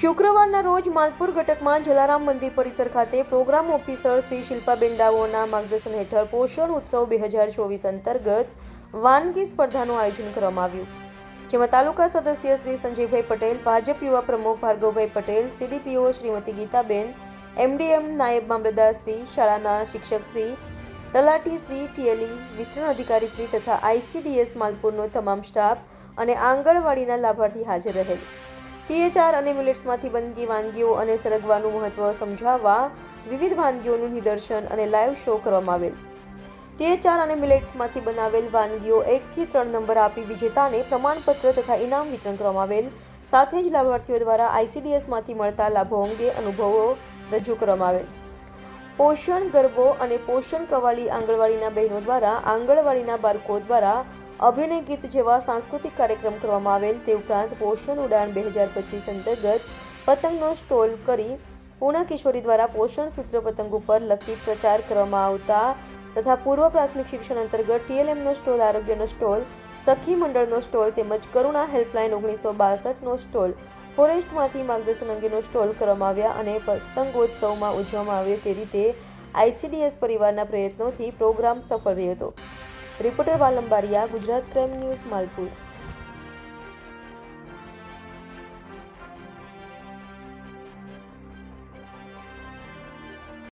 શુક્રવારના રોજ માલપુર ઘટકમાં જલારામ મંદિર પરિસર ખાતે પ્રોગ્રામ ઓફિસર શ્રી શિલ્પાબેન ડાવોના માર્ગદર્શન હેઠળ પોષણ ઉત્સવ બે હજાર ચોવીસ અંતર્ગત વાનગી સ્પર્ધાનું આયોજન કરવામાં આવ્યું. જેમાં તાલુકા સદસ્ય શ્રી સંજયભાઈ પટેલ, ભાજપ યુવા પ્રમુખ ભાર્ગવભાઈ પટેલ, સીડીપીઓ શ્રીમતી ગીતાબેન, એમડીએમ નાયબ મામલતદાર શ્રી, શાળાના શિક્ષક શ્રી, તલાટી શ્રી, ટીએલઈ, વિસ્તરણ અધિકારી શ્રી તથા આઈસીડીએસ માલપુરનો તમામ સ્ટાફ અને આંગણવાડીના લાભાર્થી હાજર રહેલ. ટીએચઆર અને મિલેટ્સમાંથી બનતી વાનગીઓ અને સરગવાનું મહત્વ સમજાવવા વિવિધ વાનગીઓનું નિદર્શન અને લાઈવ શો કરવામાં આવેલ. પીએચઆર અને મિલેટ્સમાંથી બનાવેલ વાનગીઓ એકથી ત્રણ નંબર આપી વિજેતાને પ્રમાણપત્ર તથા ઇનામ વિતરણ કરવામાં આવેલ. સાથે જ લાભાર્થીઓ દ્વારા આઈસીડીએસમાંથી મળતા લાભો અંગે અનુભવો રજૂ કરવામાં આવેલ. પોષણ ગરબો અને પોષણ કવાલી આંગણવાડીના બહેનો દ્વારા આંગણવાડીના બાળકો દ્વારા અભિનય ગીત જેવા સાંસ્કૃતિક કાર્યક્રમ કરવામાં આવેલ તે ઉપરાંત પોષણ ઉડાન બે હજાર પચીસ અંતર્ગત પતંગનો સ્ટોલ કરી પૂર્ણા કિશોરી દ્વારા પોષણ સૂત્ર પતંગ ઉપર લખી પ્રચાર કરવામાં આવતા તથા પૂર્વ પ્રાથમિક શિક્ષણ અંતર્ગત ટીએલએમનો સ્ટોલ, આરોગ્યનો સ્ટોલ, સખી મંડળનો સ્ટોલ તેમજ કરુણા હેલ્પલાઇન ઓગણીસો બાસઠનો સ્ટોલ, ફોરેસ્ટમાંથી માર્ગદર્શન અંગેનો સ્ટોલ કરવામાં આવ્યા અને પતંગોત્સવમાં ઉજવવામાં આવ્યો તે રીતે આઈસીડીએસ પરિવારના પ્રયત્નોથી પ્રોગ્રામ સફળ રહ્યો હતો. Reporter Valambariya Gujarat crime news Malpur.